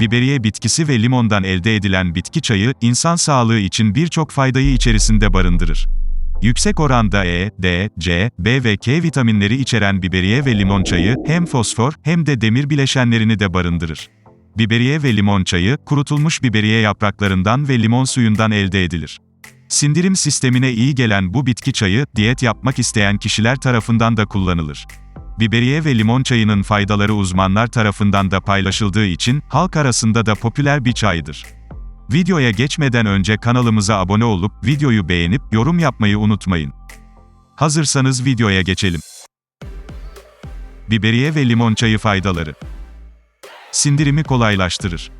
Biberiye bitkisi ve limondan elde edilen bitki çayı, insan sağlığı için birçok faydayı içerisinde barındırır. Yüksek oranda E, D, C, B ve K vitaminleri içeren biberiye ve limon çayı, hem fosfor hem de demir bileşenlerini de barındırır. Biberiye ve limon çayı, kurutulmuş biberiye yapraklarından ve limon suyundan elde edilir. Sindirim sistemine iyi gelen bu bitki çayı, diyet yapmak isteyen kişiler tarafından da kullanılır. Biberiye ve limon çayının faydaları uzmanlar tarafından da paylaşıldığı için, halk arasında da popüler bir çaydır. Videoya geçmeden önce kanalımıza abone olup, videoyu beğenip, yorum yapmayı unutmayın. Hazırsanız videoya geçelim. Biberiye ve limon çayı faydaları. Sindirimi kolaylaştırır.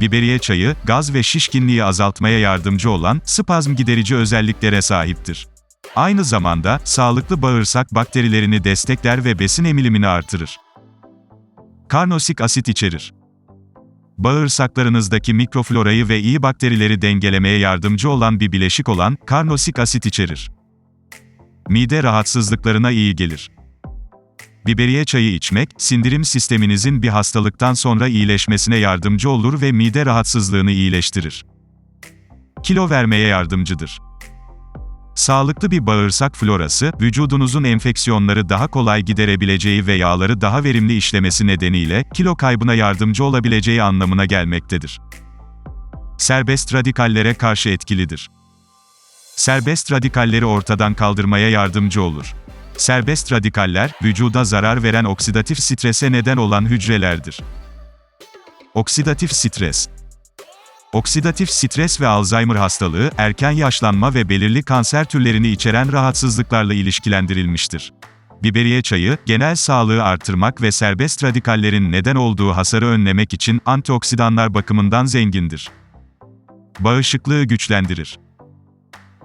Biberiye çayı, gaz ve şişkinliği azaltmaya yardımcı olan, spazm giderici özelliklere sahiptir. Aynı zamanda, sağlıklı bağırsak bakterilerini destekler ve besin emilimini artırır. Karnosik asit içerir. Bağırsaklarınızdaki mikroflorayı ve iyi bakterileri dengelemeye yardımcı olan bir bileşik olan, karnosik asit içerir. Mide rahatsızlıklarına iyi gelir. Biberiye çayı içmek, sindirim sisteminizin bir hastalıktan sonra iyileşmesine yardımcı olur ve mide rahatsızlığını iyileştirir. Kilo vermeye yardımcıdır. Sağlıklı bir bağırsak florası, vücudunuzun enfeksiyonları daha kolay giderebileceği ve yağları daha verimli işlemesi nedeniyle, kilo kaybına yardımcı olabileceği anlamına gelmektedir. Serbest radikallere karşı etkilidir. Serbest radikalleri ortadan kaldırmaya yardımcı olur. Serbest radikaller, vücuda zarar veren oksidatif strese neden olan hücrelerdir. Oksidatif stres Oksidatif stres ve Alzheimer hastalığı, erken yaşlanma ve belirli kanser türlerini içeren rahatsızlıklarla ilişkilendirilmiştir. Biberiye çayı, genel sağlığı artırmak ve serbest radikallerin neden olduğu hasarı önlemek için antioksidanlar bakımından zengindir. Bağışıklığı güçlendirir.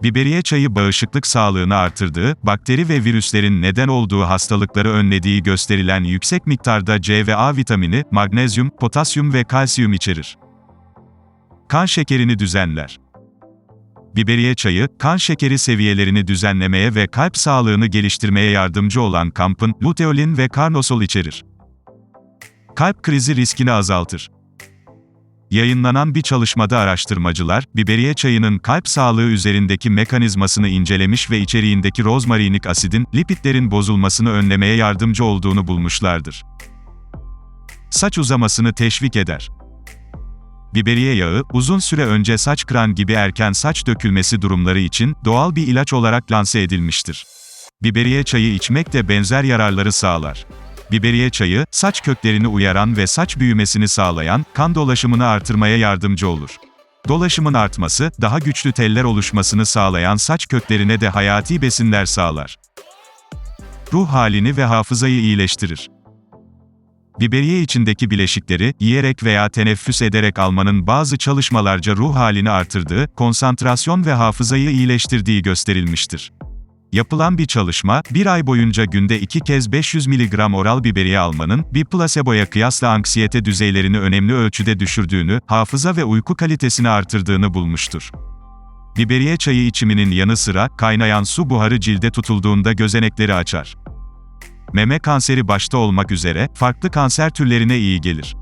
Biberiye çayı bağışıklık sağlığını artırdığı, bakteri ve virüslerin neden olduğu hastalıkları önlediği gösterilen yüksek miktarda C ve A vitamini, magnezyum, potasyum ve kalsiyum içerir. Kan şekerini düzenler. Biberiye çayı, kan şekeri seviyelerini düzenlemeye ve kalp sağlığını geliştirmeye yardımcı olan kampın, luteolin ve karnosol içerir. Kalp krizi riskini azaltır. Yayınlanan bir çalışmada araştırmacılar, biberiye çayının kalp sağlığı üzerindeki mekanizmasını incelemiş ve içeriğindeki rozmarinik asidin, lipidlerin bozulmasını önlemeye yardımcı olduğunu bulmuşlardır. Saç uzamasını teşvik eder. Biberiye yağı, uzun süre önce saç kıran gibi erken saç dökülmesi durumları için, doğal bir ilaç olarak lanse edilmiştir. Biberiye çayı içmek de benzer yararları sağlar. Biberiye çayı, saç köklerini uyaran ve saç büyümesini sağlayan, kan dolaşımını artırmaya yardımcı olur. Dolaşımın artması, daha güçlü teller oluşmasını sağlayan saç köklerine de hayati besinler sağlar. Ruh halini ve hafızayı iyileştirir. Biberiye içindeki bileşikleri, yiyerek veya teneffüs ederek almanın bazı çalışmalarca ruh halini artırdığı, konsantrasyon ve hafızayı iyileştirdiği gösterilmiştir. Yapılan bir çalışma, bir ay boyunca günde iki kez 500 mg oral biberiye almanın, bir plaseboya kıyasla anksiyete düzeylerini önemli ölçüde düşürdüğünü, hafıza ve uyku kalitesini artırdığını bulmuştur. Biberiye çayı içiminin yanı sıra, kaynayan su buharı cilde tutulduğunda gözenekleri açar. Meme kanseri başta olmak üzere, farklı kanser türlerine iyi gelir.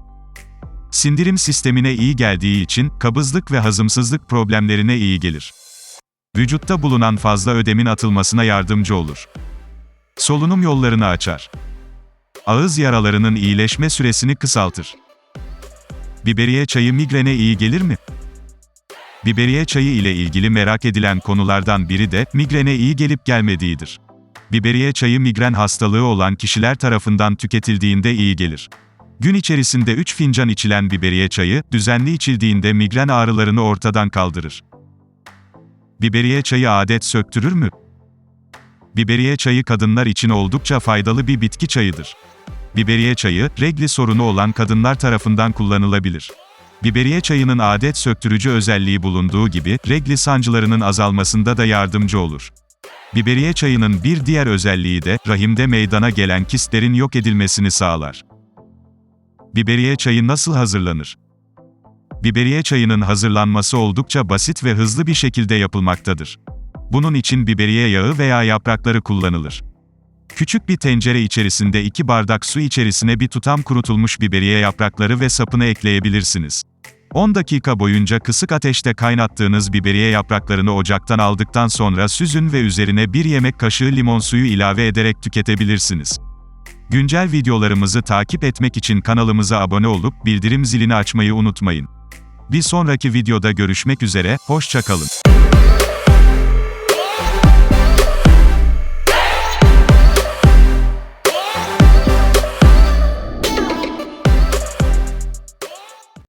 Sindirim sistemine iyi geldiği için, kabızlık ve hazımsızlık problemlerine iyi gelir. Vücutta bulunan fazla ödemin atılmasına yardımcı olur. Solunum yollarını açar. Ağız yaralarının iyileşme süresini kısaltır. Biberiye çayı migrene iyi gelir mi? Biberiye çayı ile ilgili merak edilen konulardan biri de, migrene iyi gelip gelmediğidir. Biberiye çayı migren hastalığı olan kişiler tarafından tüketildiğinde iyi gelir. Gün içerisinde 3 fincan içilen biberiye çayı, düzenli içildiğinde migren ağrılarını ortadan kaldırır. Biberiye çayı adet söktürür mü? Biberiye çayı kadınlar için oldukça faydalı bir bitki çayıdır. Biberiye çayı, regli sorunu olan kadınlar tarafından kullanılabilir. Biberiye çayının adet söktürücü özelliği bulunduğu gibi, regli sancılarının azalmasında da yardımcı olur. Biberiye çayının bir diğer özelliği de, rahimde meydana gelen kistlerin yok edilmesini sağlar. Biberiye çayı nasıl hazırlanır? Biberiye çayının hazırlanması oldukça basit ve hızlı bir şekilde yapılmaktadır. Bunun için biberiye yağı veya yaprakları kullanılır. Küçük bir tencere içerisinde 2 bardak su içerisine bir tutam kurutulmuş biberiye yaprakları ve sapını ekleyebilirsiniz. 10 dakika boyunca kısık ateşte kaynattığınız biberiye yapraklarını ocaktan aldıktan sonra süzün ve üzerine 1 yemek kaşığı limon suyu ilave ederek tüketebilirsiniz. Güncel videolarımızı takip etmek için kanalımıza abone olup bildirim zilini açmayı unutmayın. Bir sonraki videoda görüşmek üzere, hoşçakalın.